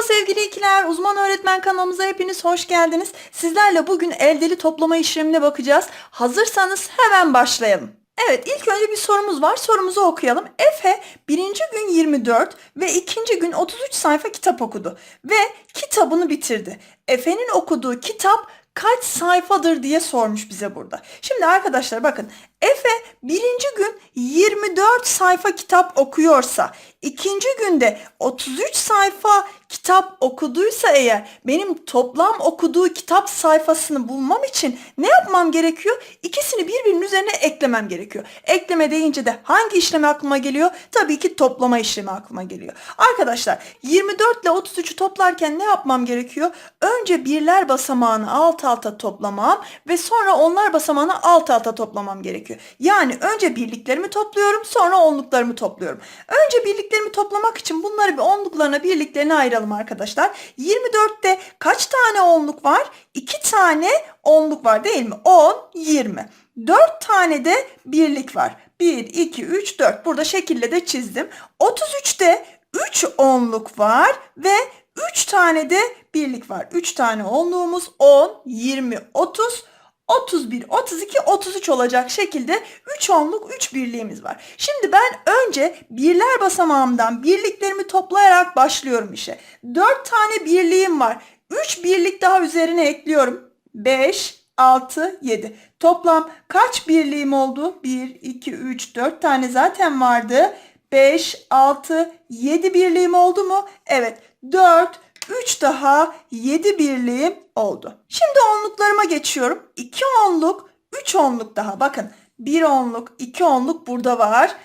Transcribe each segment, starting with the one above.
Merhaba sevgili ikiler, uzman öğretmen kanalımıza hepiniz hoş geldiniz. Sizlerle bugün eldeli toplama işlemine bakacağız. Hazırsanız hemen başlayalım. Evet ilk önce bir sorumuz var. Sorumuzu okuyalım. Efe birinci gün 24 ve ikinci gün 33 sayfa kitap okudu. Ve kitabını bitirdi. Efe'nin okuduğu kitap kaç sayfadır diye sormuş bize burada. Şimdi arkadaşlar bakın Efe birinci gün 24 sayfa kitap okuyorsa ikinci günde 33 sayfa kitap okuduysa eğer benim toplam okuduğu kitap sayfasını bulmam için ne yapmam gerekiyor? İkisini birbirinin üzerine eklemem gerekiyor. Ekleme deyince de hangi işlemi aklıma geliyor? Tabii ki toplama işlemi aklıma geliyor. Arkadaşlar 24 ile 33'ü toplarken ne yapmam gerekiyor? Önce birler basamağını alt alta toplamam ve sonra onlar basamağını alt alta toplamam gerekiyor. Yani önce birliklerimi topluyorum sonra onluklarımı topluyorum. Önce birliklerimi toplamak için bunları bir onluklarına birliklerine ayıralım arkadaşlar. 24'te kaç tane onluk var? 2 tane onluk var değil mi? 10, 20. 4 tane de birlik var. 1, 2, 3, 4. Burada şekille de çizdim. 33'te 3 onluk var ve 3 tane de birlik var. 3 tane onluğumuz 10, 20, 30, 31, 32, 33 olacak şekilde 3 onluk 3 birliğimiz var. Şimdi ben önce birler basamağımdan birliklerimi toplayarak başlıyorum işe. 4 tane birliğim var. 3 birlik daha üzerine ekliyorum. 5, 6, 7. Toplam kaç birliğim oldu? 1, 2, 3, 4 tane zaten vardı. 5, 6, 7 birliğim oldu mu? Evet. 4, 3 daha 7 birliğim oldu. Şimdi onluklarıma geçiyorum. 2 onluk, 3 onluk daha. Bakın 1 onluk, 2 onluk burada var.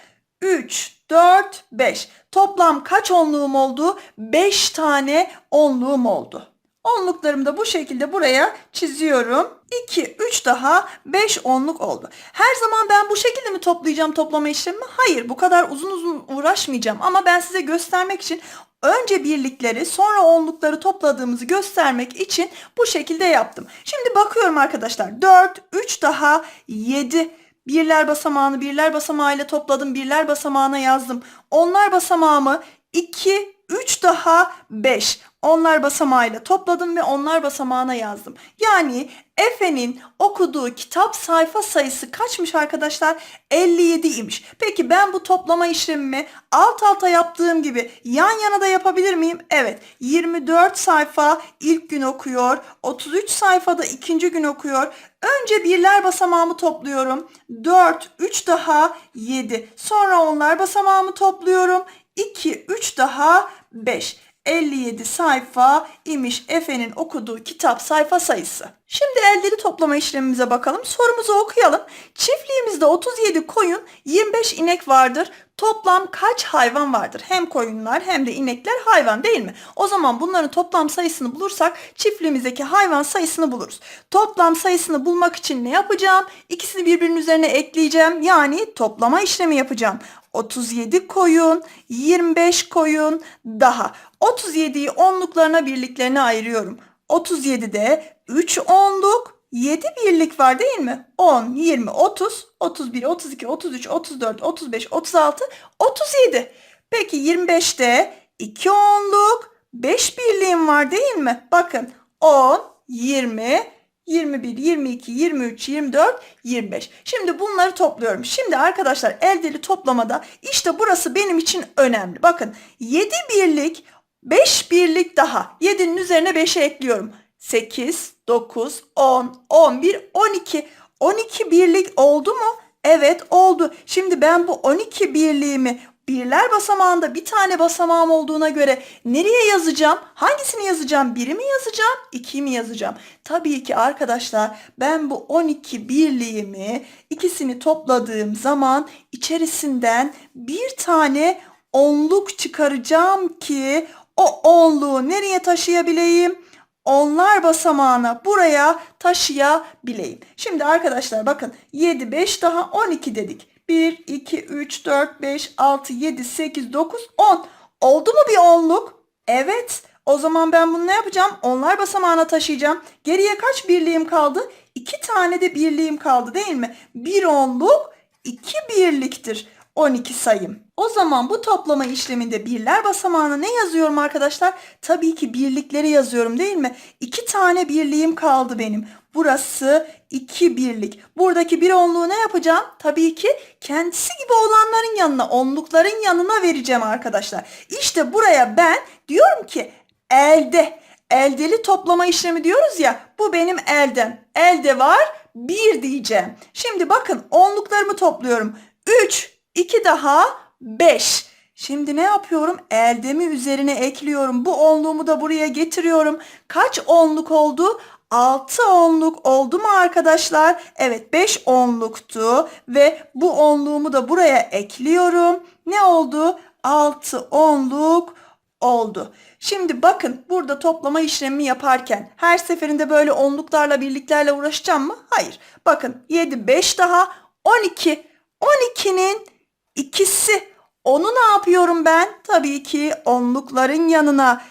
3, 4, 5. Toplam kaç onluğum oldu? 5 tane onluğum oldu. Onluklarımı da bu şekilde buraya çiziyorum. 2, 3 daha 5 onluk oldu. Her zaman ben bu şekilde mi toplayacağım toplama işlemimi? Hayır bu kadar uzun uzun uğraşmayacağım. Ama ben size göstermek için önce birlikleri sonra onlukları topladığımızı göstermek için bu şekilde yaptım. Şimdi bakıyorum arkadaşlar 4, 3 daha 7. Birler basamağını birler basamağıyla topladım. Birler basamağına yazdım. Onlar basamağımı 2, 3 daha 5. Onlar basamağıyla topladım ve onlar basamağına yazdım. Yani Efe'nin okuduğu kitap sayfa sayısı kaçmış arkadaşlar? 57 imiş. Peki ben bu toplama işlemimi alt alta yaptığım gibi yan yana da yapabilir miyim? Evet. 24 sayfa ilk gün okuyor. 33 sayfada ikinci gün okuyor. Önce birler basamağımı topluyorum. 4, 3 daha 7. Sonra onlar basamağımı topluyorum. 2, 3 daha 5. 57 sayfa imiş Efe'nin okuduğu kitap sayfa sayısı. Şimdi eldeli toplama işlemimize bakalım. Sorumuzu okuyalım. Çiftliğimizde 37 koyun, 25 inek vardır. Toplam kaç hayvan vardır? Hem koyunlar hem de inekler hayvan değil mi? O zaman bunların toplam sayısını bulursak çiftliğimizdeki hayvan sayısını buluruz. Toplam sayısını bulmak için ne yapacağım? İkisini birbirinin üzerine ekleyeceğim. Yani toplama işlemi yapacağım. 37 koyun, 25 koyun daha. 37'yi onluklarına birliklerine ayırıyorum. 37'de 3 onluk, 7 birlik var değil mi? 10, 20, 30, 31, 32, 33, 34, 35, 36, 37. Peki 25'te 2 onluk, 5 birliğim var değil mi? Bakın 10, 20, 21, 22, 23, 24, 25. Şimdi bunları topluyorum. Şimdi arkadaşlar eldeli toplamada işte burası benim için önemli. Bakın 7 birlik, 5 birlik daha. 7'nin üzerine 5'e ekliyorum. 8, 9, 10, 11, 12. 12 birlik oldu mu? Evet oldu. Şimdi ben bu 12 birliğimi birler basamağında bir tane basamağım olduğuna göre nereye yazacağım? Hangisini yazacağım? Biri mi yazacağım? İkiyi mi yazacağım? Tabii ki arkadaşlar ben bu 12 birliğimi ikisini topladığım zaman içerisinden bir tane onluk çıkaracağım ki o onluğu nereye taşıyabileyim? onlar basamağına buraya taşıyabileyim. Şimdi arkadaşlar bakın 7, 5 daha 12 dedik. 1, 2, 3, 4, 5, 6, 7, 8, 9, 10. Oldu mu bir onluk? Evet. O zaman ben bunu ne yapacağım? Onlar basamağına taşıyacağım. Geriye kaç birliğim kaldı? 2 tane de birliğim kaldı değil mi? Bir onluk 2 birliktir. 12 sayım. O zaman bu toplama işleminde birler basamağına ne yazıyorum arkadaşlar? Tabii ki birlikleri yazıyorum değil mi? İki tane birliğim kaldı benim. Burası iki birlik. Buradaki bir onluğu ne yapacağım? Tabii ki kendisi gibi olanların yanına, onlukların yanına vereceğim arkadaşlar. İşte buraya ben diyorum ki elde, eldeli toplama işlemi diyoruz ya. Bu benim eldem. Elde var 1 diyeceğim. Şimdi bakın onluklarımı topluyorum. 3, 2 daha 5. Şimdi ne yapıyorum? Eldemi üzerine ekliyorum. Bu onluğumu da buraya getiriyorum. Kaç onluk oldu? 6 onluk oldu mu arkadaşlar? Evet 5 onluktu ve bu onluğumu da buraya ekliyorum. Ne oldu? 6 onluk oldu. Şimdi bakın burada toplama işlemi yaparken her seferinde böyle onluklarla birliklerle uğraşacağım mı? Hayır. Bakın 7 5 daha 12. 12'nin ikisi. Onu ne yapıyorum ben? Tabii ki onlukların yanına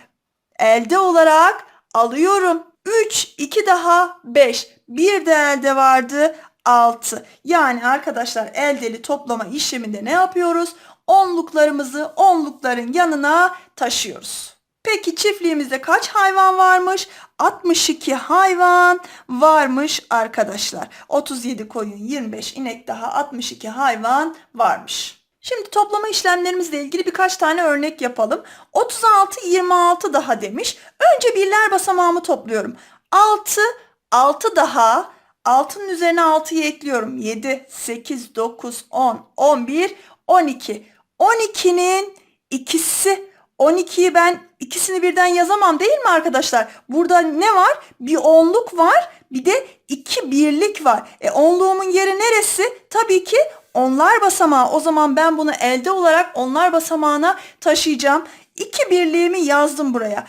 elde olarak alıyorum. 3, 2 daha 5. Bir de elde vardı 6. Yani arkadaşlar eldeli toplama işleminde ne yapıyoruz? Onluklarımızı onlukların yanına taşıyoruz. Peki çiftliğimizde kaç hayvan varmış? 62 hayvan varmış arkadaşlar. 37 koyun, 25 inek daha 62 hayvan varmış. Şimdi toplama işlemlerimizle ilgili birkaç tane örnek yapalım. 36, 26 daha demiş. Önce birler basamağımı topluyorum. 6, 6 daha. 6'nın üzerine 6'yı ekliyorum. 7, 8, 9, 10, 11, 12. 12'nin ikisi. 12'yi ben ikisini birden yazamam değil mi arkadaşlar? Burada ne var? Bir onluk var. Bir de iki birlik var. E onluğumun yeri neresi? Tabii ki onlar basamağı. O zaman ben bunu elde olarak onlar basamağına taşıyacağım. İki birliğimi yazdım buraya.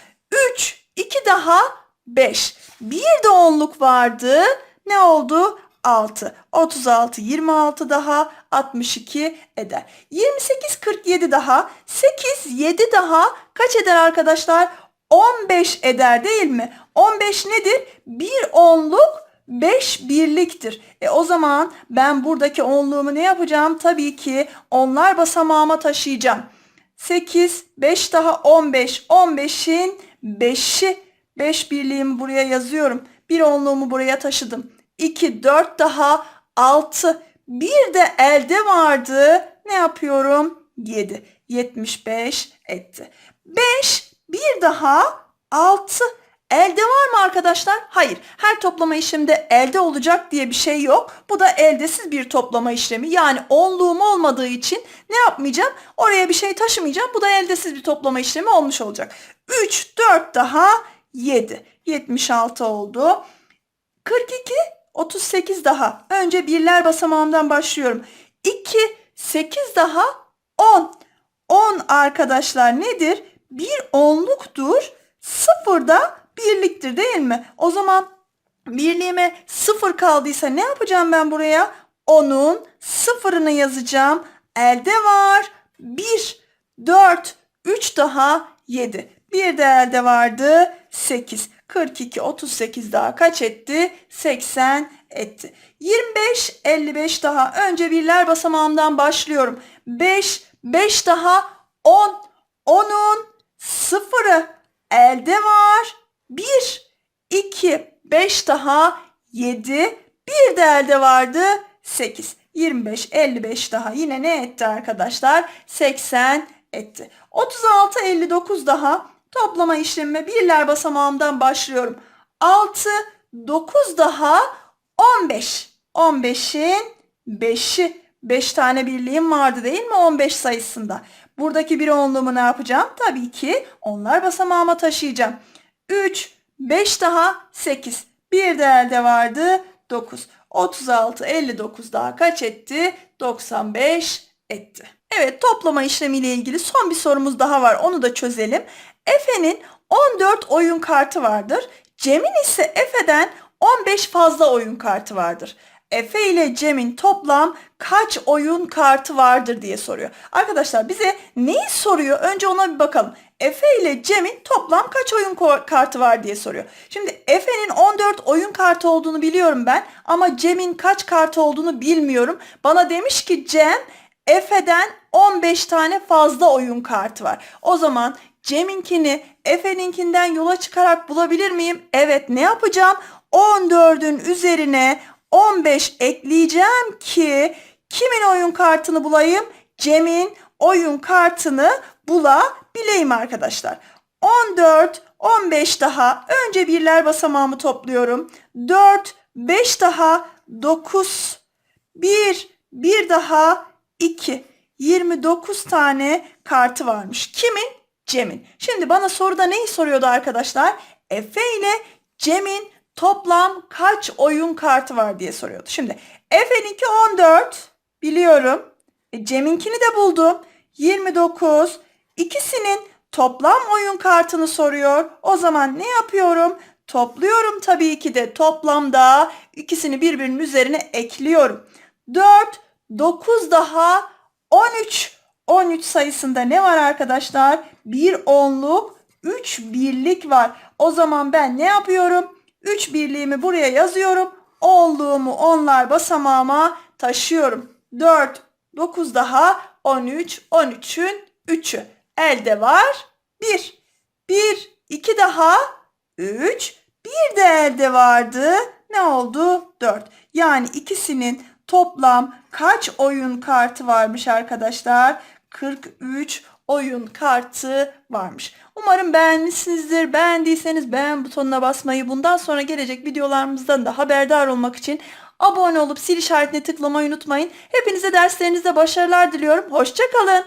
3, 2 daha 5. Bir de onluk vardı. Ne oldu? 6. 36, 26 daha 62 eder. 28, 47 daha 8, 7 daha kaç eder arkadaşlar? 15 eder değil mi? 15 nedir? Bir onluk 5 birliktir. E o zaman ben buradaki onluğumu ne yapacağım? Tabii ki onlar basamağıma taşıyacağım. 8, 5 daha 15. 15'in 5'i 5 birliğimi buraya yazıyorum. Bir onluğumu buraya taşıdım. 2, 4 daha 6. Bir de elde vardı. Ne yapıyorum? 7. 75 etti. 5, bir daha 6. Elde var mı arkadaşlar? Hayır. Her toplama işleminde elde olacak diye bir şey yok. Bu da eldesiz bir toplama işlemi. Yani onluğum olmadığı için ne yapmayacağım? Oraya bir şey taşımayacağım. Bu da eldesiz bir toplama işlemi olmuş olacak. 3, 4 daha 7. 76 oldu. 42, 38 daha. Önce birler basamağımdan başlıyorum. 2, 8 daha 10. 10 arkadaşlar nedir? Bir onluktur. Sıfır da birliktir değil mi? O zaman birliğime sıfır kaldıysa ne yapacağım ben buraya? Onun sıfırını yazacağım. Elde var. 1, 4, 3 daha 7. Bir de elde vardı 8. 42, 38 daha kaç etti? 80 etti. 25, 55 daha. Önce birler basamağımdan başlıyorum. 5, 5 daha 10. 10'un sıfırı elde var. 1, 2, 5 daha 7. Bir de elde vardı 8. 25, 55 daha yine ne etti arkadaşlar? 80 etti. 36, 59 daha toplama işlemime birler basamağımdan başlıyorum. 6, 9 daha 15. 15'in 5'i. 5 tane birliğim vardı değil mi 15 sayısında? Buradaki bir onluğumu ne yapacağım? Tabii ki onlar basamağıma taşıyacağım. 3, 5 daha 8. Bir de elde vardı 9. 36, 59 daha kaç etti? 95 etti. Evet toplama işlemiyle ilgili son bir sorumuz daha var. Onu da çözelim. Efe'nin 14 oyun kartı vardır. Cem'in ise Efe'den 15 fazla oyun kartı vardır. Efe ile Cem'in toplam kaç oyun kartı vardır diye soruyor. Arkadaşlar bize neyi soruyor? Önce ona bir bakalım. Efe ile Cem'in toplam kaç oyun kartı var diye soruyor. Şimdi Efe'nin 14 oyun kartı olduğunu biliyorum ben ama Cem'in kaç kartı olduğunu bilmiyorum. Bana demiş ki Cem Efe'den 15 tane fazla oyun kartı var. O zaman Cem'inkini Efe'ninkinden yola çıkarak bulabilir miyim? Evet ne yapacağım? 14'ün üzerine 15 ekleyeceğim ki kimin oyun kartını bulayım? Cem'in oyun kartını bulabileyim arkadaşlar. 14, 15 daha. Önce birler basamağımı topluyorum. 4, 5 daha 9, 1, bir daha 2. 29 tane kartı varmış. Kimin? Cem'in. Şimdi bana soruda neyi soruyordu arkadaşlar? Efe ile Cem'in toplam kaç oyun kartı var diye soruyordu. Şimdi Efe'ninki 14 biliyorum. E, Cem'inkini de buldum. 29. İkisinin toplam oyun kartını soruyor. O zaman ne yapıyorum? Topluyorum tabii ki de toplamda ikisini birbirinin üzerine ekliyorum. 4, 9 daha 13. 13 sayısında ne var arkadaşlar? Bir onluk, 3 birlik var. O zaman ben ne yapıyorum? 3 birliğimi buraya yazıyorum. Onluğumu onlar basamağıma taşıyorum. 4, 9 daha 13, 13'ün 3'ü. Elde var 1. 1, 2 daha 3. Bir de elde vardı. Ne oldu? 4. Yani ikisinin toplam kaç oyun kartı varmış arkadaşlar? 43 oyun kartı varmış. Umarım beğenmişsinizdir. Beğendiyseniz beğen butonuna basmayı, bundan sonra gelecek videolarımızdan da haberdar olmak için abone olup sil işaretine tıklamayı unutmayın. Hepinize derslerinizde başarılar diliyorum. Hoşçakalın.